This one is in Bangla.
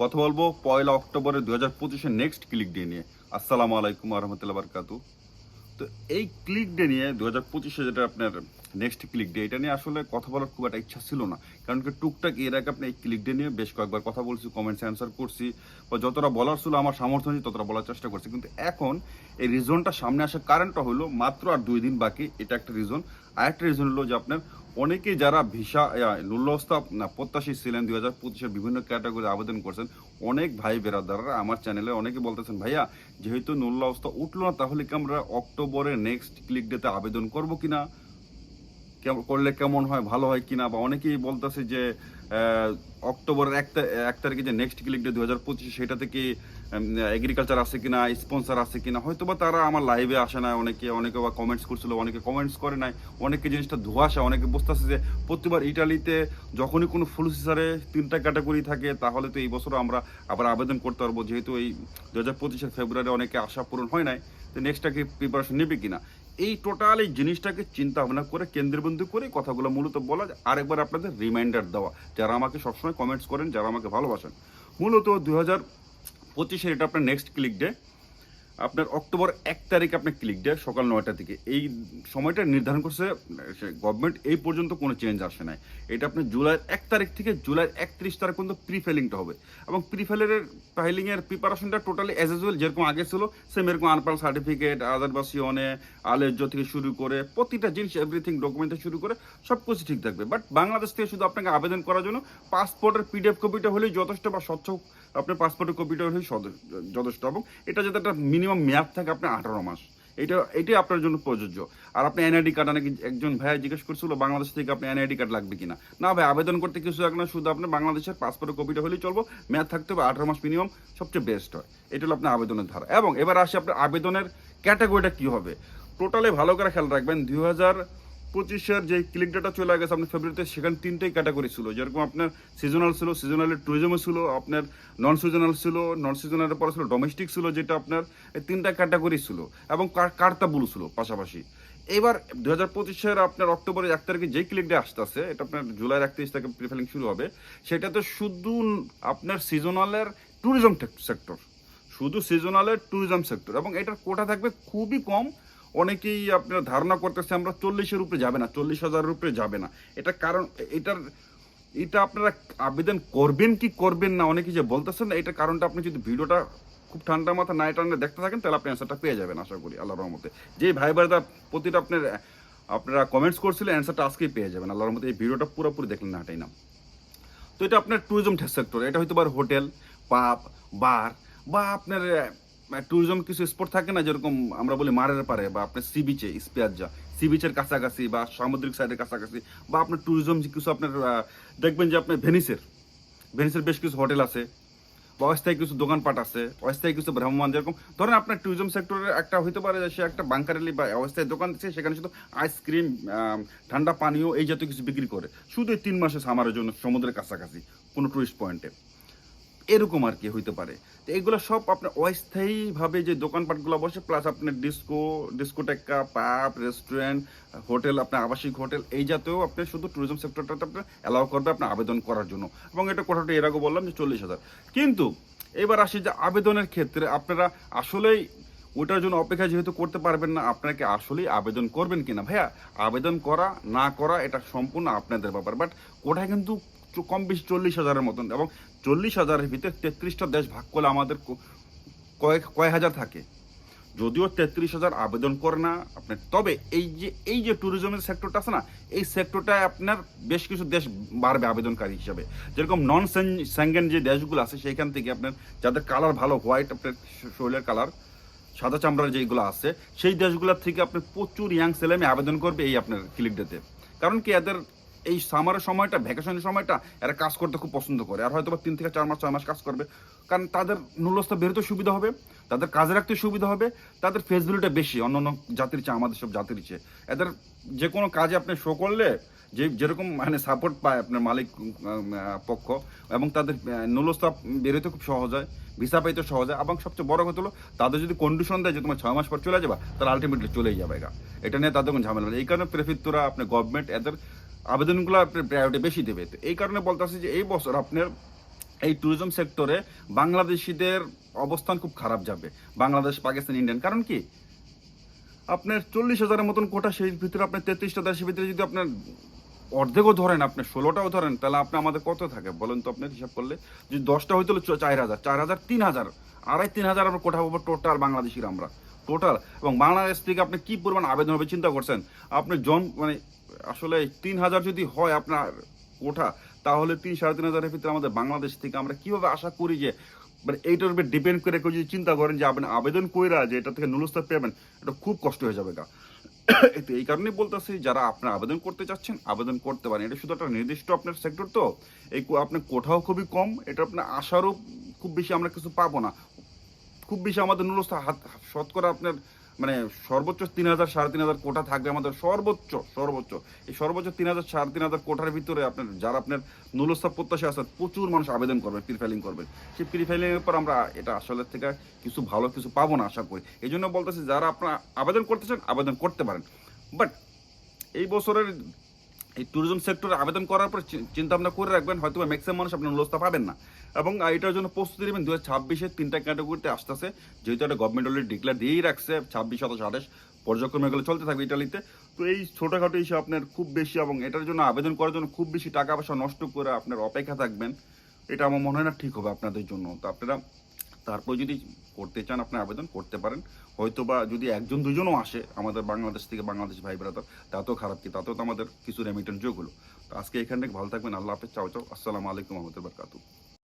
কথা বলব পয়লা অক্টোবরের দু হাজার পঁচিশে নেক্সট ক্লিক ডে নিয়ে। আসসালামু আলাইকুম রহমতুল্লাহ বারকাতু। তো এই ক্লিক ডে নিয়ে দু হাজার পঁচিশে যেটা আপনার নেক্সট ক্লিক ডে এটা নিয়ে আসলে কথা বলার খুব একটা ইচ্ছা ছিল না। কারণ কি টুকটাক এর আগে আপনি এই ক্লিক ডে নিয়ে বেশ কয়েকবার কথা বলছি কমেন্টস অ্যান্সার করছি বা যতটা বলার ছিল আমার সামর্থ্য নেই ততটা বলার চেষ্টা করছি। কিন্তু এখন এই রিজনটা সামনে আসার কারণটা হলো মাত্র আর দুই দিন বাকি, এটা একটা রিজন আরেকটা রিজন হলো যে আপনার অনেকেই যারা ভিসা নুল্লস্তা প্রত্যাশী ছিলেন দুই হাজার পঁচিশের বিভিন্ন ক্যাটাগরি আবেদন করছেন, অনেক ভাই বেরাদাররা আমার চ্যানেলে অনেকে বলতেছেন, ভাইয়া, যেহেতু নুল্লা অবস্থা উঠল না, তাহলে কি আমরা অক্টোবরে নেক্সট ক্লিক ডেতে আবেদন করব কিনা? করলে কেমন হয়, ভালো হয় কিনা? বা অনেকেই বলতেছে যে অক্টোবরের এক তারিখে যে নেক্সট ক্লিক ডে দু হাজার পঁচিশে, সেটা থেকে এগ্রিকালচার আছে কিনা স্পন্সার আছে কিনা হয়তো বা তারা আমার লাইভে আসে না অনেকে অনেকে বা কমেন্টস করছিল, অনেকে কমেন্টস করে নাই, অনেকে জিনিসটা ধোয়াশা, অনেকে বুঝতেছে যে প্রতিবার ইটালিতে যখনই কোনো ফুল সিসারে তিনটা ক্যাটাগরি থাকে, তাহলে তো এই বছর আমরা আবার আবেদন করতে পারব, যেহেতু এই দু হাজার পঁচিশের ফেব্রুয়ারি অনেকে আশা পূরণ হয় নাই, তো নেক্সটটা কি প্রিপারেশন নেবে কিনা? এই টোটাল এই জিনিসটাকে চিন্তা ভাবনা করে, কেন্দ্রবিন্দু করে কথাগুলো মূলত বলা আরেকবার আপনাদের রিমাইন্ডার দেওয়া, যারা আমাকে সবসময় কমেন্টস করেন, যারা আমাকে ভালোবাসেন। মূলত দু হাজার পঁচিশের এটা আপনার নেক্সট ক্লিক ডে আপনার অক্টোবর এক তারিখ আপনার ক্লিক ডে সকাল নয়টা থেকে এই সময়টা নির্ধারণ করছে গভর্নমেন্ট এই পর্যন্ত কোনো চেঞ্জ আসে নাই। এটা আপনার জুলাইয়ের এক তারিখ থেকে জুলাইয়ের একত্রিশ তারিখ পর্যন্ত প্রি ফেলিংটা হবে। এবং প্রি ফেলের ফাইলিংয়ের প্রিপারেশনটা টোটালি অ্যাজ ইউজুয়াল যেরকম আগে ছিল সেম এরকম আনপাল সার্টিফিকেট আদারবাসিওনে আলেজ্য থেকে শুরু করে, প্রতিটা জিনিস এভরিথিং ডকুমেন্ট থেকে শুরু করে সব কিছু ঠিক থাকবে। বাট বাংলাদেশ থেকে শুধু আপনাকে আবেদন করার জন্য পাসপোর্টের পিডিএফ কপিটা হলেই যথেষ্ট বা স্বচ্ছ, আপনার পাসপোর্টের কপিটা হলেই যথেষ্ট। এবং এটা যাতে একটা মিনিমাম মেয়াদ থাকে আপনার আঠারো মাস। এটা, এটাই আপনার জন্য প্রযোজ্য। আর আপনি এনআইডি কার্ড নাকি একজন ভাইয়া জিজ্ঞেস করছিল, বাংলাদেশ থেকে আপনি এনআইডি কার্ড লাগবে কিনা? না ভাই, আবেদন করতে কিছু লাগে না, শুধু আপনার বাংলাদেশের পাসপোর্টের কপিটা হলেই চলবো। মেয়াদ থাকতে হবে আঠারো মাস মিনিমাম সবচেয়ে বেস্ট হয়। এটা হলো আপনার আবেদনের ধারা। এবং এবার আসে আপনার আবেদনের ক্যাটাগরিটা কী হবে? টোটালে ভালো করে খেয়াল রাখবেন, দুই হাজার পঁচিশের যে ক্লিক ডেটা চলে গেছে আপনার ফেব্রুয়ারিতে সেখানে তিনটেই ক্যাটাগরি ছিল। যেরকম আপনার সিজনাল ছিল সিজনালের ট্যুরিজমও ছিল, আপনার নন সিজনাল ছিল নন সিজনালের পরে ছিল ডোমেস্টিক ছিল, যেটা আপনার এই তিনটা ক্যাটাগরি ছিল, এবং কার- কার্তা ব্লু ছিল পাশাপাশি। এবার দু হাজার পঁচিশের আপনার অক্টোবরের এক তারিখে যেই ক্লিক ডে আসতেছে, এটা আপনার জুলাইয়ের এক একত্রিশ থেকে প্রিফাইলিং শুরু হবে, সেটাতে শুধু আপনার সিজনালের ট্যুরিজম সেক্টর শুধু সিজনালের ট্যুরিজম সেক্টর এবং এটার কোটা থাকবে খুবই কম অনেকেই আপনার ধারণা করতেছে আমরা চল্লিশের উপরে যাবে না, চল্লিশ হাজারের উপরে যাবে না। এটা কারণ, এটার, এটা আপনারা আবেদন করবেন কি করবেন না, অনেকে যে বলতেছেন না, এটার কারণটা আপনি যদি ভিডিওটা খুব ঠান্ডা মাথা নাই টান্ডা দেখতে থাকেন, তাহলে আপনি অ্যান্সারটা পেয়ে যাবেন, আশা করি, আল্লাহর রহমতে। যে ভাই ভাইরা প্রতিটা আপনার, আপনারা কমেন্টস করছিলেন অ্যান্সারটা আজকেই পেয়ে যাবেন, আল্লাহর রহমতে এই ভিডিওটা পুরোপুরি দেখলেন না এটাই না। তো এটা আপনার ট্যুরিজম সেক্টর এটা হয়তো পারে হোটেল পাব বার বা আপনার ট্যুরিজম কিছু স্পট থাকে না যেরকম আমরা বলি মারের পারে বা আপনার সি বিচে স্পেয়ারজা সি বিচের কাছাকাছি বা সামুদ্রিক সাইডের কাছাকাছি বা আপনার ট্যুরিজম কিছু আপনার দেখবেন যে আপনার ভেনিসের ভেনিসের বেশ কিছু হোটেল আছে, বা অস্থায়ী কিছু দোকানপাট আছে, অস্থায়ী কিছু ভ্রাম্যমান যেরকম। ধরেন আপনার ট্যুরিজম সেক্টরের একটা হইতে পারে সে একটা বাংকারেলি বা অস্থায়ী দোকান দিচ্ছে সেখানে শুধু আইসক্রিম ঠান্ডা পানীয় এই জাতীয় কিছু বিক্রি করে। শুধু এই তিন মাসে সামারের জন্য সমুদ্রের কাছাকাছি, কোনো টুরিস্ট পয়েন্টে এরকম আর কি হইতে পারে। তো এগুলো সব আপনার অস্থায়ীভাবে যে দোকানপাটগুলো বসে প্লাস আপনার ডিস্কো ডিস্কোটেক্কা পাব রেস্টুরেন্ট হোটেল আপনার আবাসিক হোটেল এই জাতীয় আপনি শুধু ট্যুরিজম সেক্টরটাতে আপনার অ্যালাউ করবে আপনার আবেদন করার জন্য। এবং এটা কোঠাটা এর আগে বললাম যে চল্লিশ হাজার। কিন্তু এবার আসি যে আবেদনের ক্ষেত্রে আপনারা আসলেই ওটার জন্য অপেক্ষা যেহেতু করতে পারবেন না আপনাকে আসলেই আবেদন করবেন কিনা? ভাইয়া, আবেদন করা, না করা, এটা সম্পূর্ণ আপনাদের ব্যাপার। বাট কোটায় কিন্তু কম বেশি চল্লিশ হাজারের মতন। এবং চল্লিশ হাজারের ভিতরে তেত্রিশটা দেশ ভাগ করলে আমাদের কয়েক কয় হাজার থাকে। যদিও তেত্রিশ হাজার আবেদন করে না আপনার তবে এই যে এই যে ট্যুরিজমের সেক্টরটা আছে না, এই সেক্টরটায় আপনার বেশ কিছু দেশ বাড়বে আবেদনকারী হিসাবে। যেরকম নন স্যাঙ্গেন যে দেশগুলো আছে, সেইখান থেকে আপনার যাদের কালার ভালো হোয়াইট আপনার শরীরের কালার সাদা চামড়ার যেগুলো আছে, সেই দেশগুলোর থেকে আপনি প্রচুর ইয়াং ছেলে মেয়ে আবেদন করবে এই আপনার ক্লিক ডেতে কারণ কি এদের এই সামারের সময়টা ভ্যাকেশনের সময়টা এরা কাজ করতে খুব পছন্দ করে। আর হয়তো বা তিন থেকে চার মাস, ছয় মাস কাজ করবে। কারণ তাদের নুলস্থা বেরোতে সুবিধা হবে, তাদের কাজে রাখতে সুবিধা হবে, তাদের ফেসিলিটিটা বেশি অন্য অন্য জাতির চেয়ে, আমাদের সব জাতির চেয়ে। এদের যে কোনো কাজে আপনি শো করলে, যে যেরকম মানে সাপোর্ট পায় আপনার মালিক পক্ষ, এবং তাদের নুলস্থা বেরোতে খুব সহজ হয় ভিসা পাইতে সহজ হয়, এবং সবচেয়ে বড় কথা হলো, তাদের যদি কন্ডিশন দেয় যে তোমার ছয় মাস পর চলে যাবা, তাহলে আলটিমেটলি চলেই যাবে এটা নিয়ে তাদের কোনো ঝামেলা এই কারণে প্রেফিত্তরা আপনার গভর্নমেন্ট এদের আবেদনগুলো আপনি প্রায়োরিটি বেশি দেবে। তো এই কারণে বলতে আসছি যে এই বছর আপনার এই ট্যুরিজম সেক্টরে বাংলাদেশিদের অবস্থান খুব খারাপ যাবে। বাংলাদেশ, পাকিস্তান, ইন্ডিয়ান। কারণ কি? আপনার চল্লিশ হাজারের মতন কোটা সেই ভিতরে আপনার তেত্রিশটা দেশের ভিতরে যদি আপনার অর্ধেকও ধরেন আপনি ষোলোটাও ধরেন, তাহলে আপনি আমাদের কত থাকে? বলেন তো আপনার হিসাব করলে। যদি দশটা হইতো চার হাজার চার হাজার, তিন হাজার, আড়াই তিন হাজার আমরা কোঠা পাবো টোটাল বাংলাদেশির আমরা। টোটাল এবং বাংলাদেশ থেকে আপনি কি পরিমাণ আবেদন হবে চিন্তা করছেন? আপনি জন মানে আসলে তিন হাজার যদি হয় আপনার কোঠা, তাহলে তিন সাড়ে তিন হাজারের ভিতরে আমাদের বাংলাদেশ থেকে আমরা কীভাবে আশা করি যে মানে এইটার উপর ডিপেন্ড করে কেউ যদি চিন্তা করেন যে আপনি আবেদন কইরা যে এটা থেকে নুলস্তার পেবেন এটা খুব কষ্ট হয়ে যাবে গা। তো এই কারণেই বলতেছি, যারা আপনার আবেদন করতে চাচ্ছেন, আবেদন করতে পারেন। এটা শুধু একটা নির্দিষ্ট আপনার সেক্টর তো। এই আপনার কোঠাও খুবই কম। এটা আপনার আশারও খুব বেশি আমরা কিছু পাবো না। খুব বেশি আমাদের নুরস্থা হাত শতকরা আপনার মানে সর্বোচ্চ তিন হাজার, সাড়ে তিন হাজার কোটা থাকবে আমাদের সর্বোচ্চ সর্বোচ্চ। এই সর্বোচ্চ তিন হাজার, সাড়ে তিন হাজার কোটার ভিতরে আপনার, যারা আপনার নুলস্থা প্রত্যাশা আছে প্রচুর মানুষ আবেদন করবেন প্রি ফাইলিং করবেন। সেই প্রি ফাইলিংয়ের পর আমরা এটা আসলে থেকে কিছু ভালো কিছু পাবো না, আশা করি। এই জন্য বলতেছি, যারা আপনারা আবেদন করতে চান, আবেদন করতে পারেন। বাট এই বছরের এই ট্যুরিজম সেক্টরে আবেদন করার পর চিন্তা ভাবনা করে রাখবেন হয়তো ম্যাক্সিমাম মানুষ আপনার লোস্তা পাবেন না। এবং এটার জন্য প্রস্তুতি নেবেন দু হাজার ছাব্বিশের তিনটা ক্যাটাগরিতে আসতেছে। যেহেতু একটা গভর্নমেন্ট অলরেডি ডিক্লেয়ার দিয়েই রাখছে, ছাব্বিশ, সাতাশ, আঠাশ পর্যায়ক্রমে এগুলো চলতে থাকবে ইটালিতে তো এই ছোটোখাটো ইস্যু আপনার খুব বেশি এবং এটার জন্য আবেদন করার জন্য খুব বেশি টাকা পয়সা নষ্ট করে আপনার অপেক্ষা থাকবেন। এটা আমার মনে হয় না ঠিক হবে আপনাদের জন্য। তো আপনারা তারপর যদি করতে চান আপনার আবেদন করতে পারেন। হয়তো বা যদি একজন, দুজনও আসে আমাদের বাংলাদেশ থেকে বাংলাদেশ ভাই ব্রাদার তাতেও খারাপ কি? তাতেও তো আমাদের কিছু রেমিটেন্স যোগ হলো। তো আজকে এখান ভালো থাকবেন। আল্লাহ হাফেজ। চাও চাও। আসসালামু আলাইকুম আহমদ বারকাতু